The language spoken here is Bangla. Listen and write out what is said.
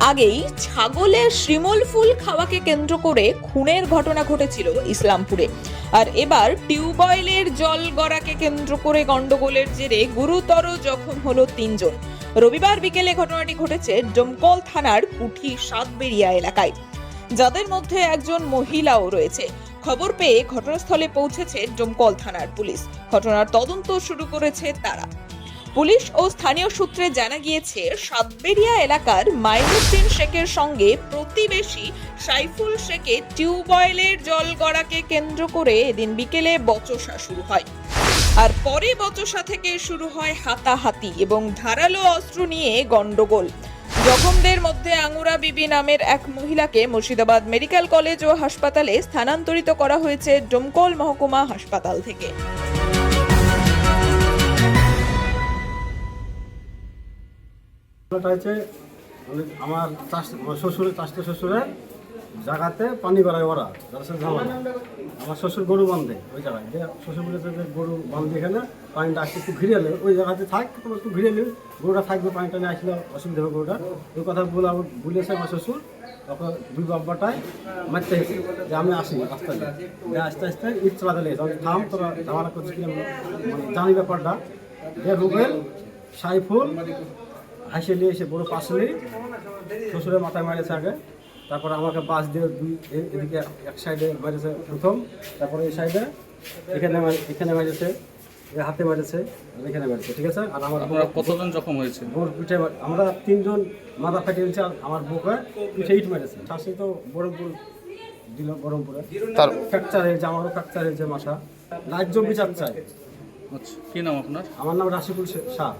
আগেই ছাগলের শিমল ফুল খাওয়াকে কেন্দ্র করে খুনের ঘটনা ঘটেছিল ইসলামপুরে। আর এবার টিউবওয়েলের জল গড়াকে কেন্দ্র করে গন্ডগোলের জেরে গুরুতর জখম হলো তিনজন। রবিবার বিকেলে ঘটনাটি ঘটেছে ডমকল থানার কুঠি সাতবেরিয়া এলাকায়। যাদের মধ্যে একজন মহিলাও রয়েছে। খবর পেয়ে ঘটনাস্থলে পৌঁছেছে ডমকল থানার পুলিশ। ঘটনার তদন্ত শুরু করেছে তারা। পুলিশ ও স্থানীয় সূত্রে জানা গিয়েছে সাতবেরিয়া এলাকার মাইনুদ্দিন শেখের সঙ্গে প্রতিবেশী সাইফুল শেখের টিউবওয়েলের জল গড়াকে কেন্দ্র করে এদিন বিকেলে বচসা শুরু হয়। আর পরে বচসা থেকে শুরু হয় হাতাহাতি এবং ধারালো অস্ত্র নিয়ে গন্ডগোল জখমদের মধ্যে আঙুরা বিবি নামের এক মহিলাকে মুর্শিদাবাদ মেডিকেল কলেজ ও হাসপাতালে স্থানান্তরিত করা হয়েছে ডোমকল মহকুমা হাসপাতাল থেকে। হচ্ছে মানে আমার চাষ, আমার শ্বশুরের চাষতে শ্বশুরের জায়গাতে পানি বাড়ায় ওরা, যার ঝামেলা আমার শ্বশুর গরু বাঁধে ওই জায়গায়, যে শ্বশুর বলেছে যে গরু বাঁধে এখানে, পানিটা আসতে একটু ঘিরে এলে ওই জায়গাতে থাক একটু ঘিরে এলে গরুটা থাকবে, পানিটা নিয়ে আসলে অসুবিধা হবে গরুটা ওই কথা বলে আমার বলেছে আমার শ্বশুর, তখন দুই বাব্বাটায় মারতে হেসে যে আমি আসি রাস্তা দিয়ে আস্তে আস্তে ইট চালাতে লেগেছে থাম, তোরা ঝামেলা করছি মানে জানি ব্যাপারটা। যে রুবেল, সাইফুল হাসে নিয়ে এসে বড় পাশলি শ্বশুরের মাথায় মারেছে আগে তারপরে আমাকে বাস দিয়ে দুই এদিকে এক সাইডে মেরেছে প্রথম তারপরে এই সাইডে এখানে এখানে মেরেছে হাতে মেরেছে এখানে মেরেছে ঠিক আছে? আর আমার কতজন জখম হয়েছে? বোর পিঠে আমরা তিনজন মাথা ফাটিয়ে দিয়েছে আর আমার বুকে পিঠে ইট মেরেছে শাসি তো বহরমপুর দিল বহরমপুরে তার ফ্র্যাকচার হয়েছে আমারও ফ্র্যাকচার হয়েছে মাথা। ন্যায্য বিচার চাই। আচ্ছা কি নাম আপনার? আমার নাম রাশিকুল শাহ।